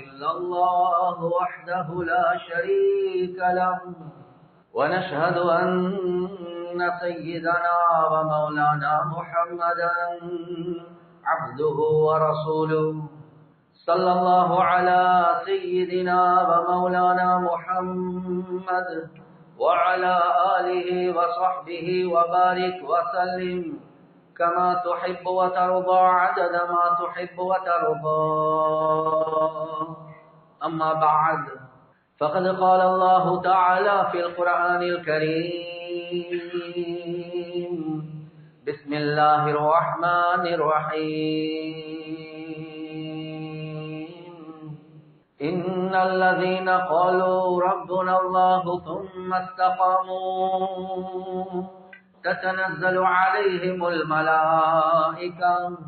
إلا الله وحده لا شريك له. ونشهد أن سيدنا ومولانا محمدا عبده ورسوله. صلى الله على سيدنا ومولانا محمد وعلى آله وصحبه وبارك وسلم. كما تحب وترضى عدد ما تحب وترضى أما بعد فقد قال الله تعالى في القرآن الكريم بسم الله الرحمن الرحيم إن الذين قالوا ربنا الله ثم استقاموا تتنزل عليهم الملائكة.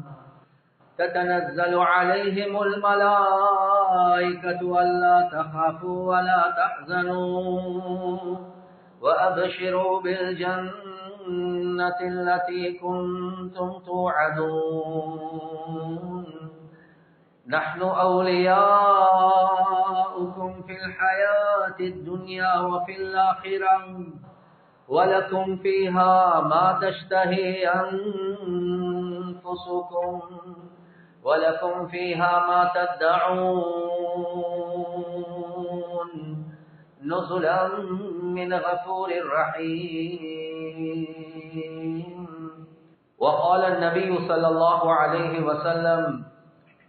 تتنزل عليهم الملائكة ألا تخافوا ولا تحزنوا. وأبشروا بالجنة التي كنتم توعدون. نحن أولياؤكم في الحياة الدنيا وفي الآخرة. ولكم فيها ما تشتهي أنفسكم ولكم فيها ما تدعون نزلا من غفور رحيم. وقال النبي صلى الله عليه وسلم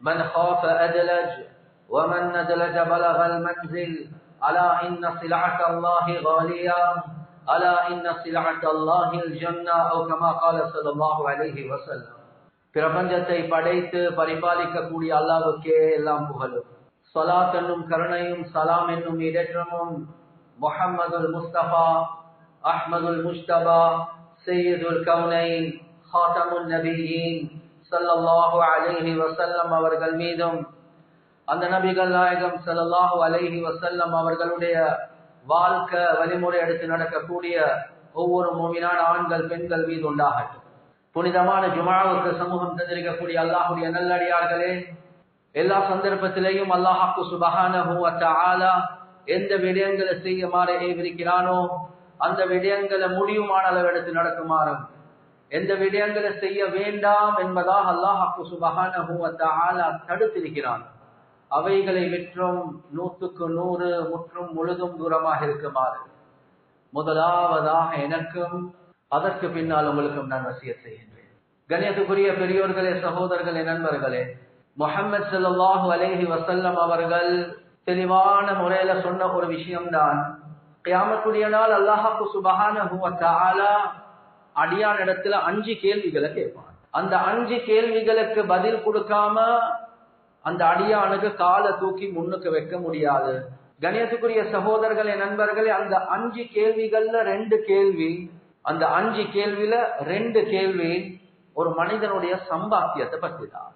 من خاف أدلج ومن ندلج بلغ المنزل ألا إن سلعة الله غالية ألا إن سلعة الله الجنة أو كما قال صلى الله عليه وسلم பிரபஞ்சத்தை படைத்து பரிபாலிக்கக்கூடிய அல்லாவுக்கே எல்லாம் புகழும் சலாத் என்னும் கருணையும் சலாம் என்னும் இடற்றமும் முஹம்மதுல் முஸ்தபா அஹ்மதுல் முஸ்தபா சையதுல் கவுனைன் ஹாட்டமுல் நபியின் சல்லல்லாஹு அலைஹி வசல்லம் அவர்கள் மீதும் அந்த நபிகள் நாயகம் சல்லல்லாஹு அலைஹி வசல்லம் அவர்களுடைய வாழ்க்கை வழிமுறை எடுத்து நடக்கக்கூடிய ஒவ்வொரு மூவினான ஆண்கள் பெண்கள் மீது உண்டாகட்டும். புனிதமான ஜுமாவுக்கு சமூகம் தந்திருக்கக்கூடிய அல்லாஹுடைய நல்லடியார்களே எல்லா சந்தர்ப்பத்திலேயும் அல்லாஹாக்கு சுபகான எந்த விடயங்களை செய்யுமாறு ஏவிருக்கிறானோ அந்த விடயங்களை முடியுமான அளவு எடுத்து நடக்குமாறும். எந்த விடயங்களை செய்ய வேண்டாம் என்பதாக அல்லாஹாக்கு சுபகான தடுத்திருக்கிறான். அவைகளை விற்றும் நூற்றுக்கு நூறு முற்றும் முழுதும் தூரமாக இருக்குமாறு. முதலாவதாக எனக்கும் அதற்கு பின்னால் உங்களுக்கும் நான் வசிய செய்கின்றேன். கணியத்துக்குரிய பெரியோர்களே சகோதரர்களே நண்பர்களே முகமது சல்லாஹூ அலேஹி வசல்லம் அவர்கள் தெளிவான முறையில சொன்ன ஒரு விஷயம்தான். கியாமத்துடைய நாள் அல்லாஹாக்கு சுபகான அடியான் இடத்துல அஞ்சு கேள்விகளை கேட்பான். அந்த அஞ்சு கேள்விகளுக்கு பதில் கொடுக்காம அந்த அடியானுக்கு காலை தூக்கி முன்னுக்கு வைக்க முடியாது. கணியத்துக்குரிய சகோதரர்களே நண்பர்களே அந்த அஞ்சு கேள்விகள்ல ரெண்டு கேள்வி அந்த அஞ்சு கேள்வியில ரெண்டு கேள்வி ஒரு மனிதனுடைய சம்பாத்தியத்தை பற்றி தான்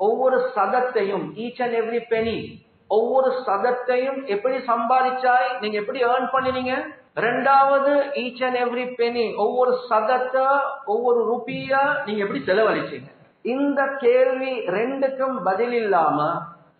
ஒவ்வொரு சதத்தையும் ஈச் அண்ட் எவ்ரி பெனி ஒவ்வொரு சதத்தையும் எப்படி சம்பாதிச்சாய் நீங்க எப்படி ஏர்ன் பண்ணினீங்க? ரெண்டாவது ஈச் அண்ட் எவ்ரி பெனி ஒவ்வொரு சதத்தை ஒவ்வொரு ருபிய நீங்க எப்படி செலவழிச்சீங்க? இந்த கேள்வி ரெண்டுக்கும் பதில் இல்லாம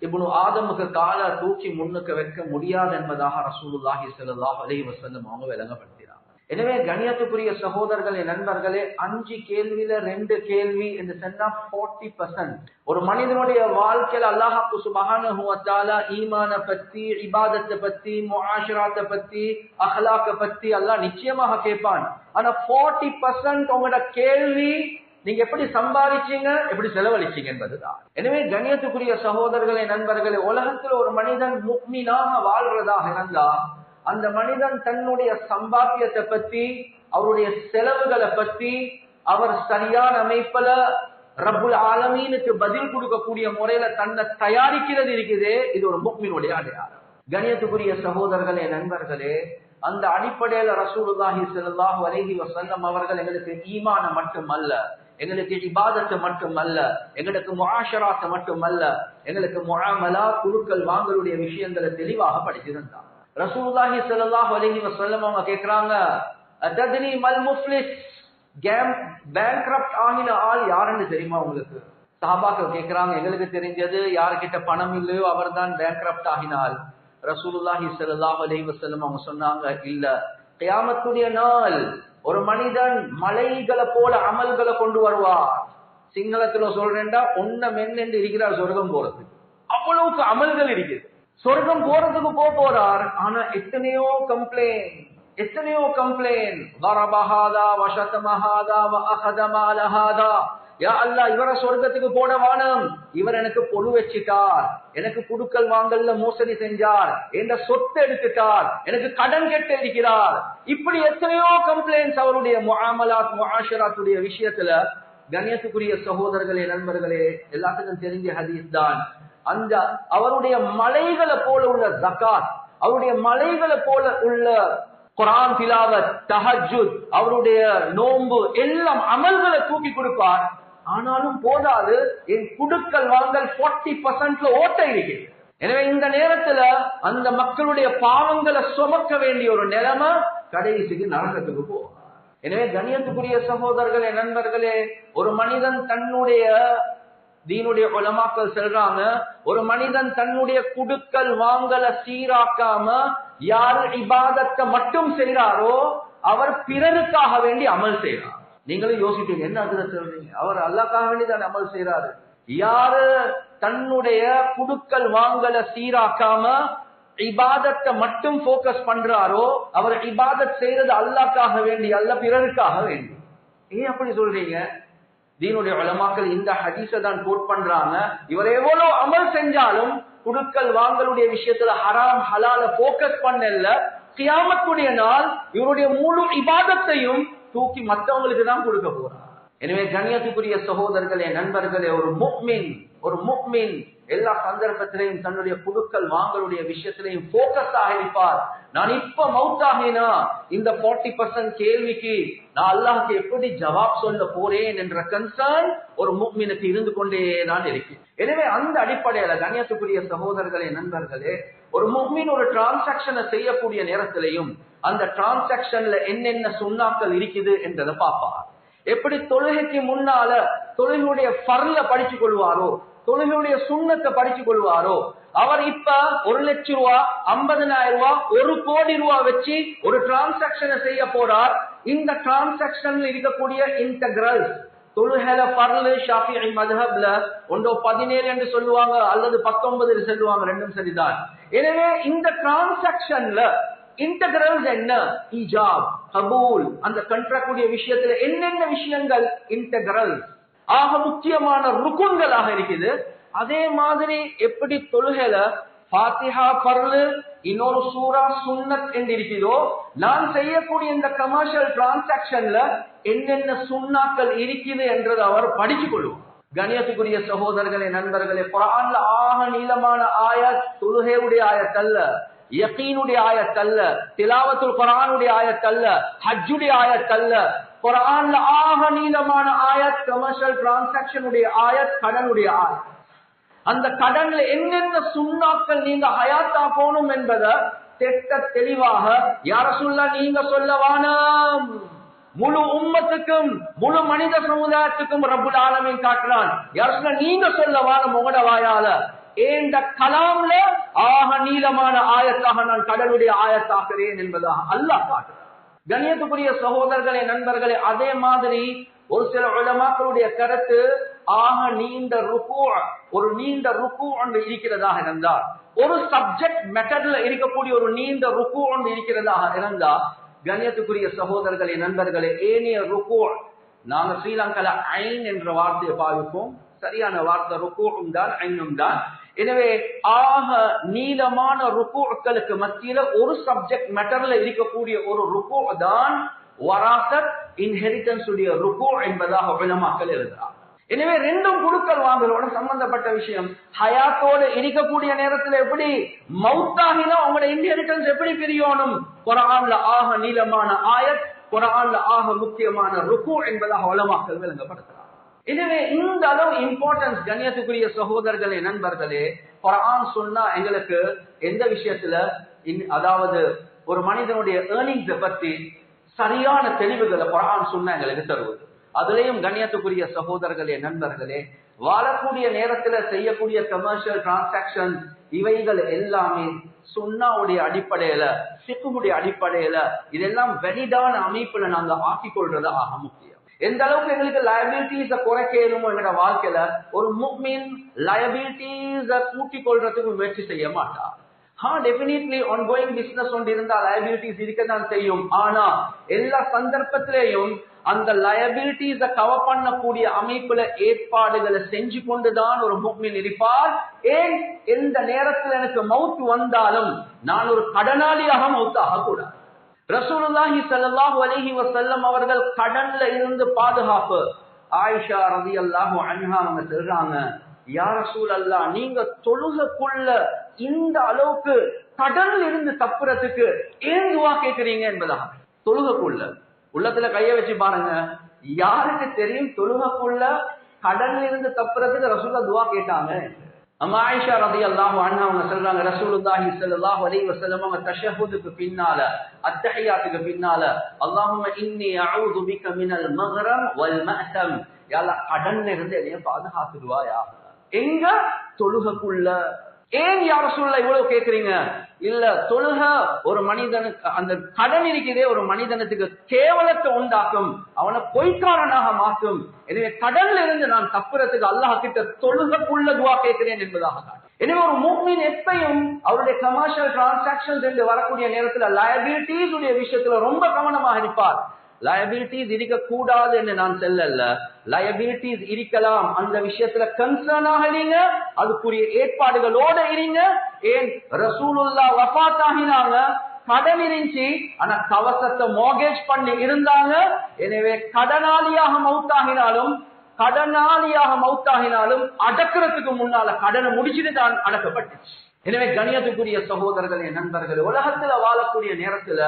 இப்னு ஆதமுக்கு கால தூக்கி முன்னுக்கு வைக்க முடியாது என்பதாக ரசூலுல்லாஹி ஸல்லல்லாஹு அலைஹி வஸல்லம் அவங்க விளங்கப்படுத்தினார் எனவே கணியத்துக்குரிய சகோதரர்களே நண்பர்களே அஞ்சு கேள்வியில ரெண்டு கேள்வி என்று சொன்னா போர்ட்டி பர்சன்ட் ஒரு மனிதனுடைய வாழ்க்கையில அல்லாஹாக்கு சுபகான ஈமான பத்தி இபாதத்தை பத்தி முஆஷராத்தை பத்தி அஹ்லாக்க பத்தி அல்லாஹ் நிச்சயமாக கேட்பான். ஆனா போர்ட்டி பர்சன்ட் உங்களோட கேள்வி நீங்க எப்படி சம்பாதிச்சீங்க எப்படி செலவழிச்சீங்க என்பதுதான். எனவே கணியத்துக்குரிய சகோதரர்களே நண்பர்களே உலகத்தில் ஒரு மனிதன் முக்மீனாக வாழ்றதாக இருந்தா அந்த மனிதன் தன்னுடைய சம்பாத்தியத்தை பத்தி அவருடைய செலவுகளை பத்தி அவர் சரியான அமைப்புல ரப்புல் ஆலமீனுக்கு பதில் கொடுக்கக்கூடிய முறையில தன்னை தயாரிக்கிறது இருக்குது இது ஒரு முக்மினுடைய அடையாளம். கணியத்துக்குரிய சகோதரர்களே நண்பர்களே அந்த அடிப்படையில ரசூலுல்லாஹி செல்லாஹு அலஹி வசல்லம் அவர்கள் எங்களுக்கு ஈமான மட்டுமல்ல எங்களுக்கு இபாதத்தை மட்டுமல்ல எங்களுக்கு முகாஷராத்தை மட்டுமல்ல எங்களுக்கு முழாமலா குழுக்கள் வாங்கலுடைய விஷயங்களை தெளிவாக படித்திருந்தார். ரசூலுல்லாஹி ஸல்லல்லாஹு அலஹி வசல்லம் அவங்க கேட்கிறாங்க அதத்னி மல் முஃப்லிஸ்? கேம் பேங்க்ரப்ட் ஆகின ஆள் யாருன்னு தெரியுமா உங்களுக்கு? சஹாபாக்கள் கேட்கிறாங்க எங்களுக்கு தெரிஞ்சது யாருக்கிட்ட பணம் இல்லையோ அவர்தான் பேங்க்ரப்ட் ஆகினால் ரசூலுல்லாஹி ஸல்லல்லாஹு அலைஹி வசல்லம் அவங்க சொன்னாங்க இல்ல. கியாமத்துடைய நாள் ஒரு மனிதன் மலைகளை போல அமல்களை கொண்டு வருவார். சிங்களத்துல சொல்றேன்டா ஒன்ன என்று இருக்கிறார் சொர்க்கம் போறது அவ்வளவுக்கு அமல்கள் இருக்குது. சொர்க்கம் போறதுக்கு போக போறார். ஆனா எத்தனையோ கம்ப்ளைண்ட் எத்தனையோ கம்ப்ளைண்ட் வரபஹாதா வசதமஹாதா வஅஹதமாலஹாதா. யா அல்லா இவரை சொர்க்கத்துக்கு போன வானம். இவர் எனக்கு பொழு வச்சிட்டார். எனக்கு குடுக்கல் வாங்கல்ல மோசடி செஞ்சார். என்ற சொத்து எடுத்துட்டார். எனக்கு கடன் கெட்டு இருக்கிறார். இப்படி எத்தனையோ கம்ப்ளைண்ட்ஸ் அவருடைய முகாமலாத் முகாஷராத்துடைய விஷயத்துல கண்ணியத்துக்குரிய சகோதரர்களே நண்பர்களே எல்லாத்துக்கும் தெரிஞ்ச ஹதீஸ் தான். அந்த அவருடைய மலைகளை போல உள்ள ஜகாத் அவருடைய மலைகளை போல உள்ள குரான் திலாவத் தஹஜுத் அவருடைய நோன்பு எல்லாம் அமல்களை தூக்கி கொடுப்பார். ஆனாலும் போதாது என் குடுக்கல் வாங்கல் போர்ட்டி பர்சன்ட்ல ஓட்ட இருக்கு எனவே இந்த நேரத்துல அந்த மக்களுடைய பாவங்களை சுமக்க வேண்டிய ஒரு நிலைமை கடைசிக்கு நரகத்துக்கு போகும். எனவே கணியத்துக்குரிய சகோதரர்களே நண்பர்களே ஒரு மனிதன் தன்னுடைய தீனுடைய உலமாக்கள் செல்றாங்க ஒரு மனிதன் தன்னுடைய குடுக்கல் வாங்கல சீராக்காம யார் இபாதத்தை மட்டும் செய்கிறாரோ அவர் பிறருக்காக வேண்டி அமல் செய்யறார் நீங்களும் யோசிப்பீங்க என்ன அதுல சொல்றீங்க? அவர் அல்லாக்காக வேண்டி தான் அமல் செய்யறாரு யாரு தன்னுடைய குடுக்கல் வாங்கல சீராக்காம இபாதத்தை மட்டும் போக்கஸ் பண்றாரோ அவர் இபாதத் செய்யறது அல்லாக்காக வேண்டி அல்ல பிறருக்காக வேண்டி. ஏன் அப்படி சொல்றீங்க? தீனுடைய வளமாக்கள் இந்த ஹதீஸ தான் கோட் பண்றாங்க. இவர் எவ்வளவு அமல் செஞ்சாலும் குடுக்கல் வாங்கலுடைய விஷயத்துல ஹராம் ஹலால போக்கஸ் பண்ணல. கியாமத்துடைய நாள் இவருடைய முழு இபாதத்தையும் தூக்கி மற்றவங்களுக்கு தான் கொடுக்க போறார் எனவே கண்ணியத்துக்குரிய சகோதரர்களே நண்பர்களே ஒரு முக்மின் ஒரு முக்மின் எல்லா சந்தர்ப்பத்திலையும் தன்னுடைய குடுக்கல் வாங்கலுடைய விஷயத்திலையும் போக்கஸாக இருப்பார். நான் இப்ப மவுத்தாகினா இந்த ஃபார்ட்டி பர்சன்ட் கேள்விக்கு நான் அல்லாஹுக்கு எப்படி ஜவாப் சொல்ல போறேன் என்ற கன்சர்ன் ஒரு முக்மினுக்கு இருந்து கொண்டே தான் இருக்கு. எனவே அந்த அடிப்படையில கண்ணியத்துக்குரிய சகோதரர்களே நண்பர்களே ஒரு முக்மின் ஒரு டிரான்சாக்சனை செய்யக்கூடிய நேரத்திலையும் அந்த டிரான்சாக்சன்ல என்னென்ன சுண்ணாக்கள் இருக்குது என்றதை பார்ப்பார். எப்படி தொழுகைக்கு முன்னால தொழுகையுடைய பர்ல படிச்சு கொள்வாரோ தொழுகையுடைய சுண்ணத்தை படிச்சு கொள்வாரோ? அவர் இப்ப ஒரு லட்சம் ரூபா ஐம்பதனாயிரம் ரூபா ஒரு கோடி ரூபா வச்சு ஒரு டிரான்சாக்சனை செய்ய போறார். இந்த டிரான்சாக்சன்ல இருக்கக்கூடிய இன்டகிரல் தொழுகல பர்லு ஷாஃபி மதுஹப்ல ஒன்றோ பதினேழு என்று சொல்லுவாங்க அல்லது பத்தொன்பது சொல்லுவாங்க ரெண்டும் சரிதான். எனவே இந்த டிரான்சாக்சன்ல இன்டகிரல்ஸ் என்ன? இஜாப் கபூல் அந்த கண்ட்ராக்டுடைய விஷயத்துல என்னென்ன விஷயங்கள்? இன்டகிரல் ஆக முக்கியமான ருக்குன்களாக இருக்குது. அதே மாதிரி எப்படி தொழுகல பாத்திஹா பர்லு இன்னொரு சூரா சுன்னத் என்று இருக்கிறதோ நான் செய்யக்கூடிய இந்த கமர்ஷியல் டிரான்சாக்சன்ல என்னென்ன சுண்ணாக்கள் இருக்குது என்றது அவர் படிச்சு கொள்வார். கணியத்துக்குரிய சகோதரர்களே நண்பர்களே குரான்ல ஆக நீளமான ஆயத் தொழுகையுடைய ஆயத்தல்ல யக்கீனுடைய ஆயத்தல்ல திலாவத்துல் குரானுடைய ஆயத்தல்ல ஹஜ்ஜுடைய ஆயத்தல்ல குரான்ல ஆக நீளமான ஆயத் கமர்ஷியல் டிரான்சாக்சனுடைய ஆயத் கடனுடைய ஆயத். அந்த கடன்ல என்னென்ன சுண்ணாக்கள் நீங்க ஹயாத்தா போகணும் என்பதை திட்ட தெளிவாக யார சொல்ல நீங்க சொல்லவானாம் முழு உம்மத்துக்கும் முழு மனித சமுதாயத்துக்கும் ரபுல் ஆலமின் காட்டுறான். யார சொல்ல நீங்க சொல்லவான முகட வாயால. ஏண்ட கலாம்ல ஆக நீளமான ஆயத்தாக நான் கடனுடைய ஆயத்தாக்குறேன் என்பதாக அல்லாஹ் காட்டுறான். கணியத்துக்குரிய சகோதரர்களே நண்பர்களே அதே மாதிரி ஒரு சில உலமாக்களுடைய கருத்து ஆக நீண்ட ருக்கு ஒரு நீண்ட ருக்கு ஒன்று இருக்கிறதாக இருந்தால் ஒரு சப்ஜெக்ட் மெட்டட்ல இருக்கக்கூடிய ஒரு நீண்ட ருக்கு ஒன்று இருக்கிறதாக இருந்தா கண்ணியத்துக்குரிய சகோதரர்களே நண்பர்களே ஏனைய ருக்கு நாங்க ஸ்ரீலங்கால ஐன் என்ற வார்த்தையை பாவிப்போம். சரியான வார்த்தை ருக்கும் தான் ஐனும் தான் எனவே ஆக நீளமான ருக்குகளுக்கு மத்தியில ஒரு சப்ஜெக்ட் மேட்டர்ல இருக்கக்கூடிய ஒரு ருக்கு தான் வராசத் இன்ஹெரிட்டன்ஸ் உடைய ருக்கு என்பதாக விளமாக்கல் எழுதுறார் எனவே ரெண்டும் குடுக்கல் வாங்கலோட சம்பந்தப்பட்ட விஷயம். ஹயாத்தோடு இருக்கக்கூடிய நேரத்துல எப்படி? மவுத்தாகினா உங்களோட இன்ஹெரிட்டன்ஸ் எப்படி பிரியணும்? குரான்ல ஆக நீளமான ஆயத் குரான்ல ஆக முக்கியமான ருக்கு என்பதாக வளமாக்கல் விளங்கப்படுத்துறாங்க. எனவே இந்த அளவு இம்பார்ட்டன்ஸ் கண்ணியத்துக்குரிய சகோதரர்களே நண்பர்களே குரான் சொன்னா எங்களுக்கு எந்த விஷயத்துல அதாவது ஒரு மனிதனுடைய ஏர்னிங்ஸ பத்தி சரியான தெளிவுகளை குரான் சொன்னா எங்களுக்கு தருவது. அதுலயும் கண்ணியத்துக்குரிய சகோதரர்களே நண்பர்களே வாழக்கூடிய நேரத்துல செய்யக்கூடிய கமர்ஷியல் டிரான்சாக்சன் இவைகள் எல்லாமே சுண்ணாவுடைய அடிப்படையில சிக்குடைய அடிப்படையில இதெல்லாம் வெலிடான அமைப்புல நாங்க ஆக்கிக் கொள்றது ஆக முக்கியம். எந்த அளவுக்கு எங்களுக்கு லயபிலிட்டிஸ குறைக்கணுமோ எங்களோட வாழ்க்கையில ஒரு முக்மீன் லயபிலிட்டிஸ கூட்டிக் கொள்றதுக்கு முயற்சி செய்ய மாட்டா. ஹா டெபினெட்லி ஆன்கோயிங் பிசினஸ் ஒன்று இருந்தா லயபிலிட்டிஸ் இருக்கத்தான் செய்யும். ஆனா எல்லா சந்தர்ப்பத்திலேயும் அந்த லயபிலிட்டிஸ கவர் பண்ணக்கூடிய அமைப்புல ஏற்பாடுகளை செஞ்சு கொண்டுதான் ஒரு முக்மின் இருப்பார். ஏன்? எந்த நேரத்தில் எனக்கு மவுத் வந்தாலும் நான் ஒரு கடனாளியாக மவுத்தாக கூடாது. ரசூலுல்லாஹி சல்லாஹு அலஹி வசல்லம் அவர்கள் கடன்ல இருந்து பாதுகாப்பு. ஆயிஷா ரலியல்லாஹு அன்ஹா அவங்க சொல்றாங்க யா ரசூல் அல்லாஹ் நீங்க தொழுகக்குள்ள இந்த அளவுக்கு கடன்ல இருந்து தப்புறதுக்கு ஏன் துவா கேட்கறீங்க என்பதாக. தொழுகக்குள்ள. உள்ளத்துல கைய வச்சு பாருங்க. யாருக்கு தெரியும் தொழுகக்குள்ள கடன்ல இருந்து தப்புறதுக்கு ரசூல்லா துவா கேட்டாங்க? அம்மா ஆயிஷா ரலியல்லாஹு அன்ஹா அவங்க சொல்றாங்க ரசூலுல்லாஹி ஸல்லல்லாஹு அலைஹி வஸல்லம் அவங்க தஷஹுதுக்கு பின்னால அத்தஹியாத்துக்கு பின்னால அல்லாஹும்ம இன்னி அஊது பிக மினல் மக்ரம் வல் மஅதம் யா அல்லாஹ் கடன்ல இருந்து என்னைய பாதுகாத்துடுவாயா? எங்க தொழுகக்குள்ள ஏன் யார சூழல இவ்வளவு கேக்குறீங்க? இல்ல தொழுக ஒரு மனிதனுக்கு அந்த கடன் இருக்கிறதே ஒரு மனிதனுக்கு கேவலத்தை உண்டாக்கும் அவனை பொய்க்காரனாக மாற்றும். எனவே கடன்ல இருந்து நான் தப்புறதுக்கு அல்லாஹ் கிட்ட தொழுகக்குள்ள துவா கேட்கிறேன் என்பதாக தான். எனவே ஒரு மூமின் எப்பையும் அவருடைய கமர்ஷியல் டிரான்சாக்சன் என்று வரக்கூடிய நேரத்துல லயபிலிட்டிஸ் உடைய விஷயத்துல ரொம்ப கவனமாக இருப்பார். லயபிலிட்டிஸ் இருக்க கூடாது என்று நான் செல்லல்ல லயபிலிட்டிஸ் இருக்கலாம். அந்த விஷயத்துல கன்சர்னாக இருங்க. அதுக்குரிய ஏற்பாடுகளோட இருங்க. ஏன்? ரசூலுல்லா வஃத் ஆகினாங்க கடன் இருந்துச்சு. ஆனா கவசத்தை மோகேஜ் பண்ணி இருந்தாங்க. எனவே கடனாளியாக மவுத்தாகினாலும் கடனாளியாக மவுத்தாகினாலும் அடக்கிறதுக்கு முன்னால கடனை முடிச்சுட்டு தான் அடக்கப்பட்டுச்சு. எனவே கணியத்துக்குரிய சகோதரர்களே நண்பர்களே உலகத்துல வாழக்கூடிய நேரத்துல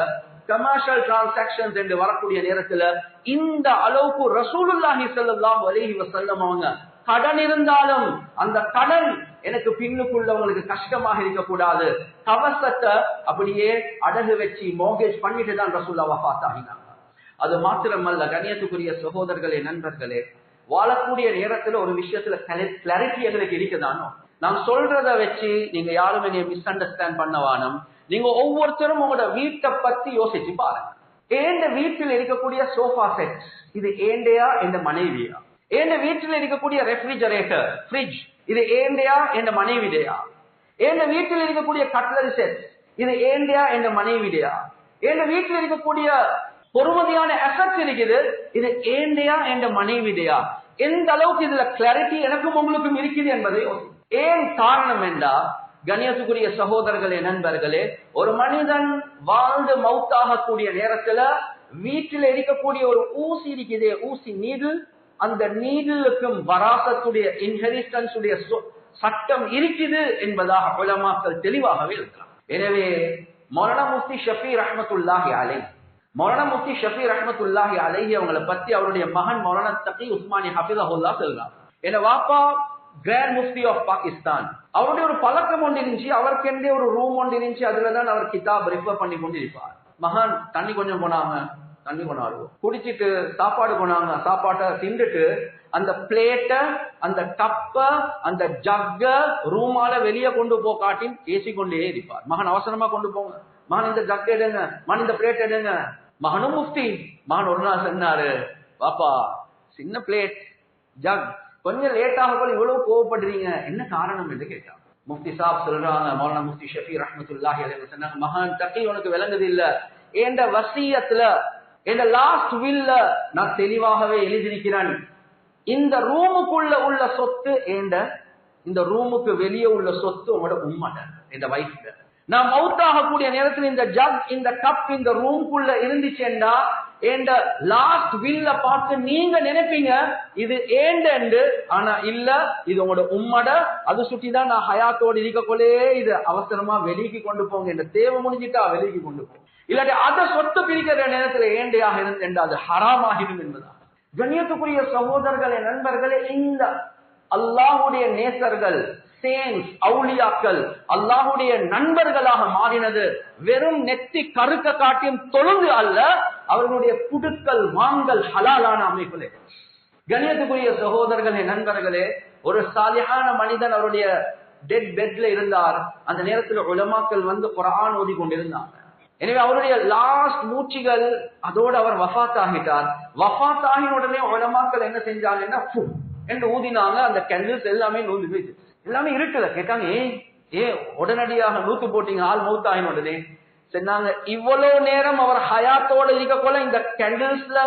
கமர்ஷியல் டிரான்சாக்சன்ஸ் என்று வரக்கூடிய நேரத்துல இந்த அளவுக்கு ரசூலுல்லாஹி செல்லாம் வலிஹி வசல்லம் அவங்க கடன் இருந்தாலும் அந்த கடன் எனக்கு பின்னுக்குள்ளவங்களுக்கு கஷ்டமாக இருக்கக்கூடாது. கவசத்தை அப்படியே அடகு வச்சு மோகேஜ் பண்ணிட்டு தான் ரசூல்லா பார்த்தாங்க அது மாத்திரமல்ல கண்ணியத்துக்குரிய சகோதரர்களே நண்பர்களே வாழக்கூடிய நேரத்துல ஒரு விஷயத்துல கிளாரிட்டி எங்களுக்கு இருக்குதானோ? நான் சொல்றத வச்சு நீங்க யாரும் என்னைய மிஸ் அண்டர்ஸ்டாண்ட் பண்ணவானம் நீங்க ஒவ்வொருத்தரும் உங்களோட வீட்டை பத்தி யோசிச்சு பாருங்க. ஏண்ட வீட்டில் இருக்கக்கூடிய சோஃபா செட் இது ஏண்டையா எந்த மனைவியா? ஏண்ட வீட்டில் இருக்கக்கூடிய ரெஃப்ரிஜரேட்டர் ஃப்ரிட்ஜ் இது ஏண்டையா எந்த மனைவிடையா? ஏண்ட வீட்டில் இருக்கக்கூடிய கட்லரி செட் இது ஏண்டையா எந்த மனைவிடையா? ஏண்ட வீட்டில் இருக்கக்கூடிய பொறுமதியான எஃபெக்ட் இருக்குது? இது ஏண்டையா என்ற மனைவிடையா? எந்த அளவுக்கு இதுல கிளாரிட்டி எனக்கும் உங்களுக்கும் இருக்குது என்பதை ஏன் காரணம் என்றா கணியத்துக்குரிய சகோதரர்களே நண்பர்களே ஒரு மனிதன் வாழ்ந்து மவுத்தாக கூடிய நேரத்துல வீட்டில் இருக்கக்கூடிய ஒரு ஊசி இருக்குதே ஊசி நீடு அந்த நீடுக்கும் வராசத்துடைய இன்ஹெரிஸ்டன்ஸ் உடைய சட்டம் இருக்குது என்பதாக குலமாக்கள் தெளிவாகவே இருக்கிறார் எனவே மொரண முஃப்தி ஷஃபி ரஹமத்துல்லாஹி அலை மொரண முஃப்தி ஷஃபி ரஹமத்துல்லாஹி அலைஹி அவங்களை பத்தி அவருடைய மகன் மொரண தகி உஸ்மானி ஹபிதஹுல்லா சொல்றார். என வாப்பா கிராண்ட் முஃப்தி ஆஃப் பாகிஸ்தான் அவருடைய ஒரு பழக்கம் ஒன்று இருந்துச்சு. அவருக்கென்றே ஒரு ரூம் ஒன்று இருந்துச்சு. அதுலதான் அவர் கிதாப் ரெஃபர் பண்ணி கொண்டிருப்பார். மகான் தண்ணி கொஞ்சம் போனாங்க. தண்ணி கொண்டாடுவோம். குடிச்சிட்டு சாப்பாடு போனாங்க சாப்பாட்டை திண்டுட்டு அந்த பிளேட்ட அந்த கப்ப அந்த ஜக்க ரூமால வெளியே கொண்டு போ காட்டி பேசிக்கொண்டே இருப்பார். மகன் அவசரமா கொண்டு போங்க மகன் இந்த ஜக் எடுங்க. மகன் இந்த பிளேட் எடுங்க. மகனும் முஃப்தி. மகன் ஒரு நாள் சொன்னாரு பாப்பா சின்ன பிளேட் ஜக் கொஞ்சம் லேட்டாக போல இவ்வளவு கோவப்படுறீங்க? என்ன காரணம் என்று கேட்டான். முஃப்தி சாப் சொல்றாங்க மௌலானா முஃப்தி ஷஃபி ரஹமத்துல்லாஹி அலைஹி சொன்னாங்க மகான் தக்கி உனக்கு விளங்குது இல்ல? என்ற வசியத்துல என்ற லாஸ்ட் வில்ல நான் தெளிவாகவே எழுதியிருக்கிறேன். இந்த ரூமுக்குள்ள உள்ள சொத்து ஏண்ட? இந்த ரூமுக்கு வெளியே உள்ள சொத்து உங்களோட உண்மட இந்த வைஃப் நான் மவுத்தாகக்கூடிய நேரத்தில் இந்த ஜக் இந்த கப் இந்த ரூம்குள்ள இருந்துச்சேன்னா ஏண்ட லாஸ்ட் வில்ல பார்த்து நீங்க நினைப்பீங்க இது ஏண்டு ஆனா இல்ல இது உங்களோட உம்மட அது சுட்டிதான் நான் ஹயாத்தோடு இருக்கக்கொள்ளே இது அவசரமா வெளிக்கு கொண்டு போங்க என்ற தேவை முடிஞ்சிட்டா வெளிக்கு கொண்டு போங்க இல்லாட்டி அதை சொத்து பிரிக்கிற நேரத்துல ஏண்டையாக இருந்து அது ஹராமாகிடும் என்பதா கண்ணியத்துக்குரிய சகோதரர்களே நண்பர்களே இந்த அல்லாஹுடைய நேசர்கள் சேன்ஸ் அவுளியாக்கள் அல்லாஹுடைய நண்பர்களாக மாறினது வெறும் நெத்தி கருக்க காட்டியும் தொழுந்து அல்ல அவர்களுடைய புடுக்கல் வாங்கல் ஹலாலான அமைப்பிலே. கணியத்துக்குரிய சகோதரர்களே நண்பர்களே ஒரு சாலியான மனிதன் அவருடைய டெட் பெட்ல இருந்தார். அந்த நேரத்தில் உலமாக்கள் வந்து குரான் ஓதி கொண்டிருந்தாங்க. எனவே அவருடைய லாஸ்ட் மூச்சுகள் அதோடு அவர் வஃத் ஆகிட்டார் வஃத் ஆகின உடனே உலமாக்கள் என்ன செஞ்சாங்கன்னா என்று ஊதினாங்க. அந்த கேண்டில்ஸ் எல்லாமே நூந்து போயிடுச்சு. எல்லாமே இருக்குல்ல கேட்டாங்க ஏன் ஏன் உடனடியாக நூத்து போட்டீங்க ஆள் மௌத் உடனே. சொன்னாங்க இவ்வளவு நேரம் அவர் ஹயாத்தோட இருக்க போல இந்த கேண்டில்ஸ்ல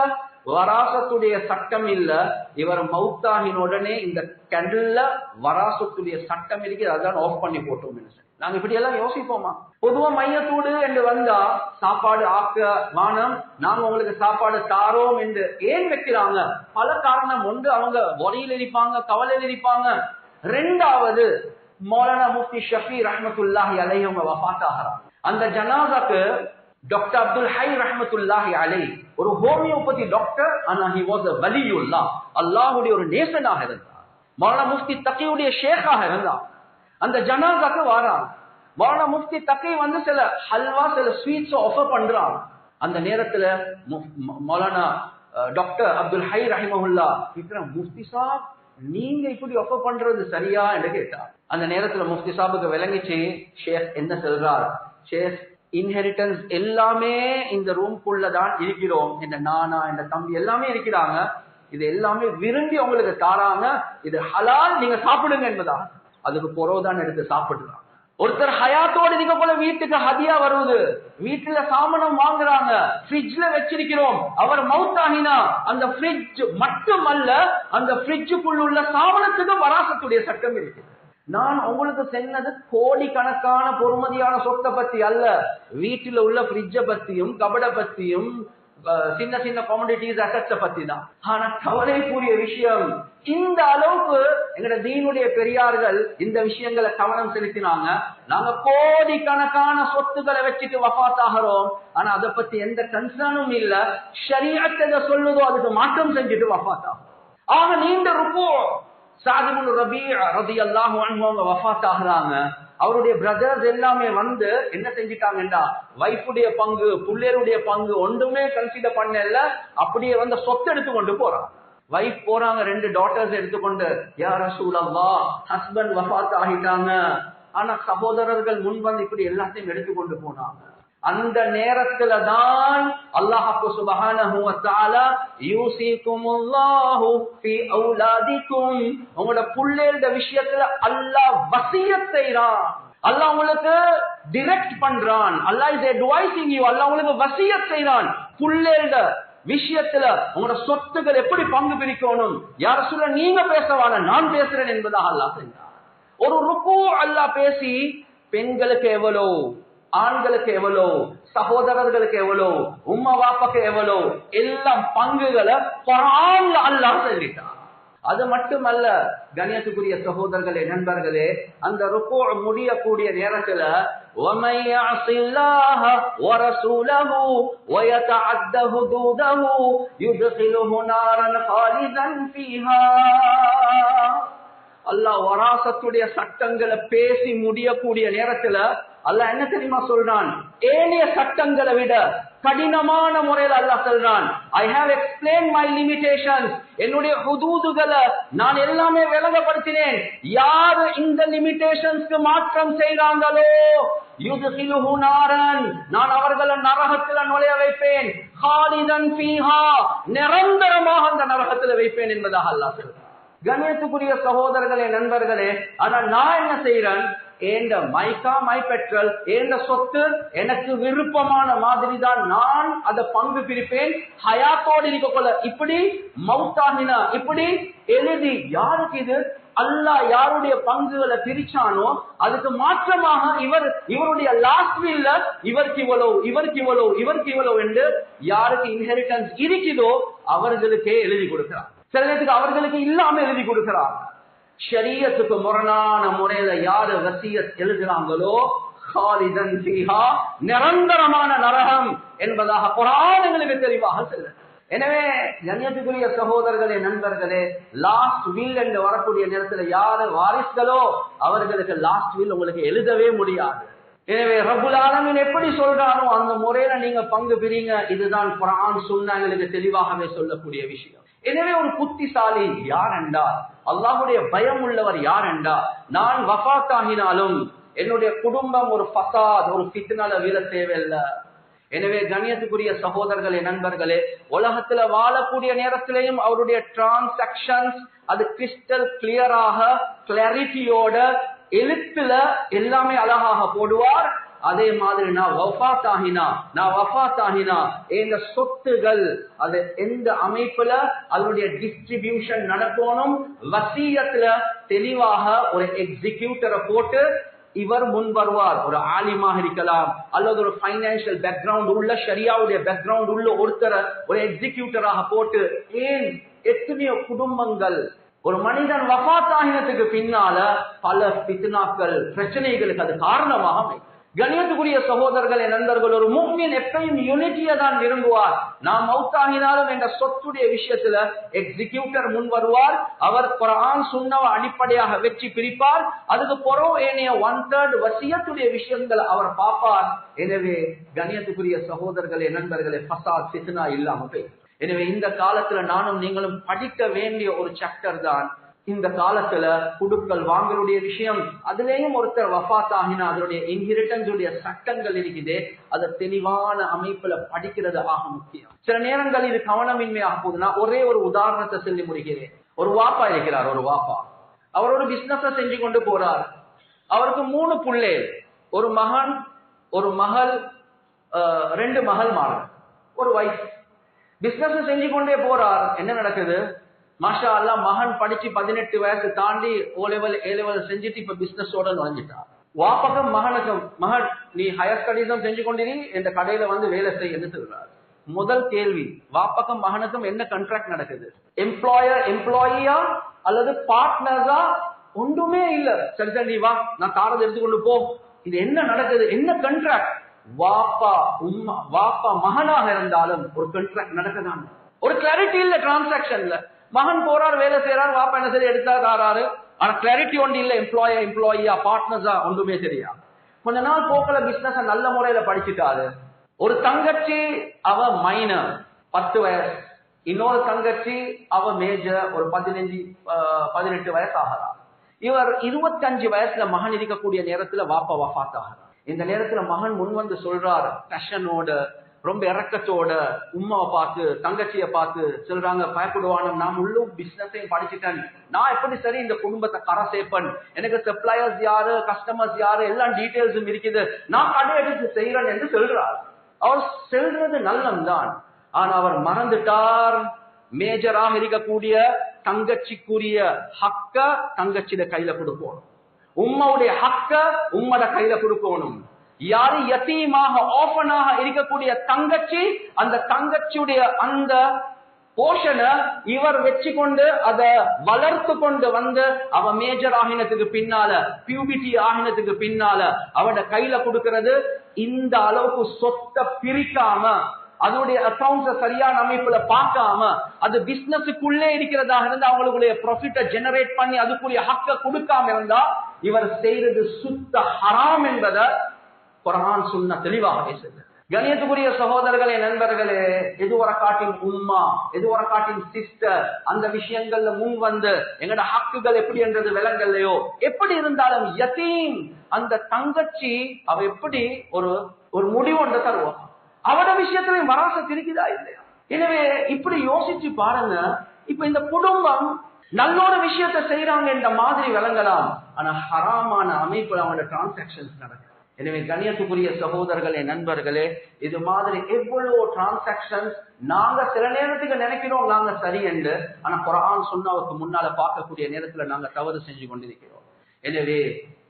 வராசத்துடைய சட்டம் இல்ல இவர் மவுத்தாகின உடனே இந்த கேண்டில்ல வராசத்துடைய சட்டம் இருக்கு அதான் ஆஃப் பண்ணி போட்டோம் நாங்க இப்படி எல்லாம் யோசிப்போமா? பொதுவா மையத்தூடு என்று வந்தா சாப்பாடு ஆக்க வானம் நாங்க உங்களுக்கு சாப்பாடு தாரோம் என்று ஏன் வைக்கிறாங்க? பல காரணம் ஒன்று அவங்க வரியில் இருப்பாங்க கவலையில் இருப்பாங்க ரெண்டாவது மௌலானா முஃப்தி ஷஃபி ரஹமத்துல்லாஹி அலை அவங்க வஃபாத்தாகிறாங்க அந்த ஜனாசாக்கு டாக்டர் அப்துல் ஹை ரஹமத்துல்லாஹி அலை ஒரு ஹோமியோபதி டாக்டர் ஆனா ஹி வாஸ் வலியுல்லா. அல்லாஹுடைய ஒரு நேசனாக இருந்தார். மௌலானா முஃப்தி தக்கியுடைய ஷேக்காக இருந்தார். அந்த ஜனாசாக்கு வாரா மௌலானா முஃப்தி தக்கி வந்து சில ஹல்வா சில ஸ்வீட்ஸ் ஆஃபர் பண்றான். அந்த நேரத்துல மௌலானா டாக்டர் அப்துல் ஹை ரஹிமஹுல்லா முஃப்தி சாப் நீங்க இப்படி ஆஃபர் பண்றது சரியா? என்று கேட்டார். அந்த நேரத்துல முஃப்தி சாபுக்கு விளங்கிச்சு ஷேக் என்ன சொல்றார்? ஷேக் இன்ஹெரிட்டன்ஸ் எல்லாமே இந்த ரூம்குள்ளதான் இருக்கிறோம். இந்த நானா இந்த தம்பி எல்லாமே இருக்கிறாங்க. இது எல்லாமே விரும்பி அவங்களுக்கு தாராங்க. இது ஹலால் நீங்க சாப்பிடுங்க என்பதா அதுக்கு பொறவுதான் எடுத்து சாப்பிடுறாங்க. ஒருத்தர் ஹயாத்தோடு நீங்க போல வீட்டுக்கு ஹதியா வருவது வீட்டுல சாமனம் வாங்குறாங்க ஃப்ரிட்ஜ்ல வச்சிருக்கிறோம். அவர் மவுத் ஆகினா அந்த ஃப்ரிட்ஜ் மட்டுமல்ல அந்த ஃப்ரிட்ஜுக்குள்ள உள்ள சாமனத்துக்கு வராசத்துடைய சட்டம் இருக்கு. நான் உங்களுக்கு சென்னது கோடிக்கணக்கான பொறுமதியான சொத்தை பத்தி அல்ல. வீட்டுல உள்ள ஃப்ரிட்ஜ பத்தியும் கபட பத்தியும் சின்ன சின்ன காமடிட்டிஸ் அசட்ஸ பத்தி தான் ஆனா கவலைக்குரிய விஷயம் இந்த அளவுக்கு எங்கட தீனுடைய பெரியார்கள் இந்த விஷயங்களை கவனம் செலுத்தினாங்க. நாங்க கோடிக்கணக்கான சொத்துக்களை வச்சுட்டு வஃத் ஆகிறோம். ஆனா அதை பத்தி எந்த கன்சர்னும் இல்ல. ஷரியத்தை சொல்லுதோ அதுக்கு மாற்றம் செஞ்சுட்டு வஃத் ஆகும் ஆக நீண்ட ருப்போ சாதிபுல் ரபி ரதி அல்லாஹு அவங்க வஃத் ஆகுறாங்க அவருடைய பிரதர்ஸ் எல்லாமே வந்து என்ன செஞ்சிட்டாங்கடா வைஃபுடைய பங்கு புள்ளையருடைய பங்கு ஒன்றுமே கன்சிடர் பண்ணல அப்படியே வந்து சொத்து எடுத்து கொண்டு போறாங்க வைஃப் போறாங்க ரெண்டு டாட்டர்ஸ் எடுத்துக்கொண்டு யார் ரசூலல்லா ஹஸ்பண்ட் வஃத் ஆகிட்டாங்க. ஆனா சகோதரர்கள் முன் வந்து இப்படி எல்லாத்தையும் எடுத்துக்கொண்டு போனாங்க. அந்த நேரத்துல தான் அல்லாஹு சுபஹானஹு வ தஆலா யூசிகுமுல்லாஹு ஃபீ அவுலாதிக்கும் உங்களோட புள்ளையோட விஷயத்துல அல்லாஹ் வசியத் செய்றான். அல்லாஹ் உங்களுக்கு டைரக்ட் பண்றான். Allah is advising you Allah உங்களுக்கு வசியத் செய்றான். புள்ளையோட விஷயத்துல உங்களோட சொத்துக்கள் எப்படி பங்கு பிரிக்கணும்? யார சொல்ல நீங்க பேசவான நான் பேசுறேன் என்பதாக அல்லாஹ் செய்றான் ஒரு ருக்கு அல்லாஹ் பேசி பெண்களுக்கு எவ்வளவு ஆண்களுக்கு எவ்வளோ சகோதரர்களுக்கு எவ்வளோ உம்மா வாப்பாக்கு எவ்வளோ எல்லாம் பங்குகளை பொறாமல் அல்லாஹ் அது மட்டுமல்ல கணியத்துக்குரிய சகோதரர்களே நண்பர்களே அந்த முடியக்கூடிய நேரத்துல அல்லாஹ் வராசத்துடைய சட்டங்களை பேசி முடியக்கூடிய நேரத்துல அல்ல என்ன தெரியுமா சொல்றான்? ஏனைய சட்டங்களை விட கடினமான முறையில் அல்லாஹ் சொல்றான் I have explain my limitations என்னுடைய ஹுதூதுகளை நான் எல்லாமே விளங்கப்படுத்தினேன். யாரு இந்த லிமிடேஷன்ஸ்க்கு மாற்றம் செய்றாங்களோ? நாரன். நான் அவர்களை நரகத்துல நுழைய வைப்பேன். நிரந்தரமாக அந்த நரகத்துல வைப்பேன் என்பதாக அல்லா சொல்றான். கணேசுக்குரிய சகோதரர்களே நண்பர்களே ஆனா நான் என்ன செய்யறேன் ஏண்ட மைக்கா மை பெற்றல் ஏண்ட சொத்து? எனக்கு விருப்பமான மாதிரி தான் நான் அதை பங்கு பிரிப்பேன். ஹயாத்தோடு இருக்க கொள்ள. இப்படி மவுத்தாகினா இப்படி எழுதி யாருக்கு இது? அல்லாஹ் யாருடைய பங்குகளை பிரிச்சானோ அதுக்கு மாற்றமாக இவர் இவருடைய லாஸ்ட் வீல்ல இவருக்கு இவ்வளவு இவருக்கு இவ்வளவு இவருக்கு இவ்வளவு என்று யாருக்கு இன்ஹெரிட்டன்ஸ் இருக்குதோ அவர்களுக்கே எழுதி கொடுக்கிறார். சில நேரத்துக்கு அவர்களுக்கு இல்லாம எழுதி கொடுக்கிறார். ஷரியத்துக்கு முரணான முறையில யாரு வசியத் எழுதுறாங்களோ காலிதன் நிரந்தரமான நரகம் என்பதாக புராணங்களுக்கு தெளிவாக செல்ல எனவே கண்ணியத்துக்குரிய சகோதரர்களே நண்பர்களே லாஸ்ட் வீல் என்று வரக்கூடிய நேரத்தில் யாரு வாரிசுகளோ அவர்களுக்கு லாஸ்ட் வீல் உங்களுக்கு எழுதவே முடியாது. எனவே ரகுல் ஆலமின் எப்படி சொல்றாரோ அந்த முறையில நீங்க பங்கு பிரிங்க. இதுதான் குரான் சொன்னாங்களுக்கு தெளிவாகவே சொல்லக்கூடிய விஷயம். எனவே ஒரு புத்திசாலி யார் என்றார் அல்லாஹுடைய பயம் உள்ளவர் யார் என்றார் நான் வஃத் என்னுடைய குடும்பம் ஒரு பசாத் ஒரு ஃபித்னால வீழ தேவையில்லை. எனவே கணியத்துக்குரிய சகோதரர்களே நண்பர்களே உலகத்துல வாழக்கூடிய நேரத்திலையும் அவருடைய டிரான்சாக்சன்ஸ் அது கிறிஸ்டல் கிளியராக கிளாரிட்டியோட எழுத்துல எல்லாமே அழகாக போடுவார். அதே மாதிரி நான் வஃத் ஆகினா நான் வஃத் ஆகினா எங்க சொத்துகள் அது எந்த அமைப்புல அதனுடைய டிஸ்ட்ரிபியூஷன் நடக்கணும் வசீகத்துல தெளிவாக ஒரு எக்ஸிக்யூட்டரை போட்டு இவர் முன் வருவார். ஒரு ஆலிமாக இருக்கலாம் அல்லது ஒரு பைனான்சியல் பேக்ரவுண்ட் உள்ள ஷரியாவுடைய பேக்ரவுண்ட் உள்ள ஒருத்தரை ஒரு எக்ஸிக்யூட்டராக போட்டு ஏன் எத்தனையோ குடும்பங்கள் ஒரு மனிதன் வபாத்தாகினத்துக்கு பின்னால பல பித்னாக்கள் பிரச்சனைகளுக்கு அது காரணமாக அமைக்கும் கணியத்துக்குரிய சகோதரர்களே நண்பர்கள் ஒரு மூமியன் எப்பயும் யூனிட்டியை தான் விரும்புவார். நாம் மவுத்தாகினாலும் என்ற சொத்துடைய விஷயத்துல எக்ஸிக்யூட்டர் முன் வருவார். அவர் குரான் சுண்ணவ அடிப்படையாக வெற்றி பிரிப்பார். அதுக்கு புறம் ஏனைய ஒன் தேர்ட் வசியத்துடைய விஷயங்களை அவர் பார்ப்பார். எனவே கணியத்துக்குரிய சகோதரர்களே நண்பர்களே பசாத் சித்னா இல்லாம போய் எனவே இந்த காலத்துல நானும் நீங்களும் படிக்க வேண்டிய ஒரு சாப்டர் தான். இந்த காலத்துல குடுக்கல் வாங்கலுடைய விஷயம் அதுலயும் ஒருத்தர் வஃத் ஆகினா அதனுடைய இன்ஹெரிட்டன்ஸுடைய சட்டங்கள் இருக்குது அதை தெளிவான அமைப்புல படிக்கிறது ஆக முக்கியம். சில நேரங்கள் இது கவனமின்மையாக போகுதுன்னா ஒரே ஒரு உதாரணத்தை சொல்லி முடிக்கிறேன். ஒரு வாப்பா இருக்கிறார் ஒரு வாப்பா. அவர் ஒரு பிசினஸ செஞ்சு கொண்டு போறார். அவருக்கு மூணு புள்ளே. ஒரு மகன் ஒரு மகள் ரெண்டு மகள் மாறன் ஒரு வைஃப் பிசினஸ் செஞ்சு கொண்டே போறார். என்ன நடக்குது? மாஷா அல்லா மகன் படிச்சு பதினெட்டு வயசு தாண்டி ஓ லெவல் ஏ லெவல் செஞ்சுட்டு இப்ப பிசினஸோட நுழைஞ்சிட்டா வாப்பகம் மகனுக்கு மகன் நீ ஹையர் ஸ்டடீஸும் செஞ்சு கொண்டிரு இந்த கடையில வந்து வேலை செய்ய சொல்றாரு. முதல் கேள்வி வாப்பகம் மகனுக்கும் என்ன கண்ட்ராக்ட் நடக்குது? எம்ப்ளாயர் எம்ப்ளாயியா அல்லது பார்ட்னர்ஸா ஒன்றுமே இல்ல. சரி சரி நீ வா நான் காரதை எடுத்துக்கொண்டு போ. இது என்ன நடக்குது? என்ன கண்ட்ராக்ட் வாப்பா உம்மா வாப்பா மகனாக இருந்தாலும் ஒரு கண்ட்ராக்ட் நடக்குதான். ஒரு கிளாரிட்டி இல்ல டிரான்சாக்சன்ல மகன் போறார் வேலை செய்யறாரு வாப்பா என்ன சரி எடுத்தா தாராரு. ஆனா கிளாரிட்டி ஒன்று இல்ல எம்ப்ளாயா எம்ப்ளாயியா பார்ட்னர்ஸா ஒன்றுமே சரியா. கொஞ்ச நாள் போக்கல பிசினஸ் நல்ல முறையில படிச்சுட்டாரு. ஒரு தங்கச்சி அவ மைனர் பத்து வயசு. இன்னொரு தங்கச்சி அவ மேஜர் ஒரு பதினஞ்சு பதினெட்டு வயசு ஆகிறா இவர் இருபத்தஞ்சு வயசுல மகன் இருக்கக்கூடிய நேரத்துல வாப்பா வஃத் ஆகிறார் இந்த நேரத்துல மகன் முன் வந்து சொல்றார் பேஷனோட ரொம்ப இறக்கத்தோட உமாவை பார்த்து தங்கச்சிய பார்த்து சொல்றாங்க பயப்படுவானும். நான் முழு பிசினஸையும் படிச்சுட்டேன். நான் எப்படி சரி இந்த குடும்பத்தை கரை சேர்ப்பேன்? எனக்கு சப்ளையர்ஸ் யாரு கஸ்டமர்ஸ் யாரு எல்லாம் டீட்டெயில்ஸும் இருக்குது. நான் கடை எடுத்து செய்யறேன் என்று சொல்றார். அவர் செல்றது நல்லம்தான். ஆனா அவர் மறந்துட்டார். மேஜராக இருக்கக்கூடிய தங்கச்சிக்குரிய ஹக்க தங்கச்சியில கையில கொடுப்போம் உம்மாவுடைய ஹக்க உம்மட கையில கொடுக்கணும். யாரு யத்தீமாக ஓபனாக இருக்கக்கூடிய தங்கச்சி அந்த தங்கச்சியுடைய அந்த போஷனை இவர் வச்சு கொண்டு அதை வளர்த்து கொண்டு வந்து அவ மேஜர் ஆகினத்துக்கு பின்னால பியூபிட்டி ஆகினத்துக்கு பின்னால அவட கையில கொடுக்கறது இந்த அளவுக்கு சொத்தை பிரிக்காம அதனுடைய அக்கௌண்ட்ஸ சரியான அமைப்புல பார்க்காம அது பிசினஸுக்குள்ளே இருக்கிறதாக இருந்து அவங்களுடைய ப்ராஃபிட்ட ஜெனரேட் பண்ணி அதுக்குரிய ஹக்க கொடுக்காம இருந்தா இவர் செய்யறது சுத்த ஹராம் என்பதை குரான் சுண்ண தெளிவாக பேசுது கணியத்துக்குரிய சகோதரர்களே நண்பர்களே எது ஒரு காட்டின் உம்மா எது ஒரு காட்டின் சிஸ்டர் அந்த விஷயங்கள்ல முன் வந்து எங்கட ஹக்குகள் எப்படி என்றது விலங்கல்லையோ எப்படி இருந்தாலும் யத்தீம் அந்த தங்கச்சி அவ எப்படி ஒரு ஒரு முடிவு ஒன்று தருவான் அவட விஷயத்திலையும் வராசத்து இருக்குதா இல்லையா? எனவே இப்படி யோசிச்சு பாருங்க இப்ப இந்த குடும்பம் நல்லோட விஷயத்த விஷயத்தை செய்யறாங்க என்ற மாதிரி விளங்கலாம். ஆனா ஹராமான அமைப்புல அவங்களோட டிரான்சாக்சன்ஸ் நடக்கும் எனவே கண்ணியத்துக்குரிய சகோதரர்களே நண்பர்களே இது மாதிரி எவ்வளவு டிரான்சாக்சன்ஸ் நாங்க சில நேரத்துக்கு நினைக்கிறோம் நாங்க சரி என்று ஆனா குரான் சொன்னாவுக்கு முன்னால பார்க்கக்கூடிய நேரத்துல நாங்க தவறு செஞ்சு கொண்டிருக்கிறோம். எனவே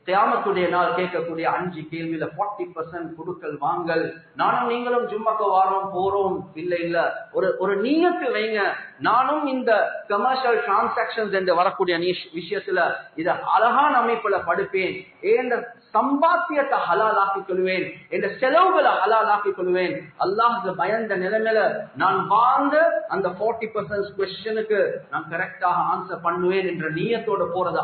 தியாமத்துடைய நாள் கேட்கக்கூடிய அஞ்சு கேள்வியில ஃபார்ட்டி பர்சன்ட் குடுக்கல் வாங்கல். நானும் நீங்களும் ஜும்மாக்கு வாரோம் போறோம் இல்ல இல்ல. ஒரு ஒரு நீயத்து வைங்க. நானும் இந்த கமர்ஷியல் டிரான்சாக்சன்ஸ் என்று வரக்கூடிய விஷயத்துல இத அழகான அமைப்புல படுப்பேன். ஏன் சம்பாத்தியத்தை ஹலாலாக்கிக் கொள்வேன். என்ற செலவுகளை ஹலாலாக்கிக் கொள்வேன். அல்லாஹுக்கு பயந்த நிலைமையில நான் வாழ்ந்து அந்த 40% பர்சன்ட் கொஸ்டனுக்கு நான் கரெக்டாக ஆன்சர் பண்ணுவேன் என்ற நீயத்தோட போறது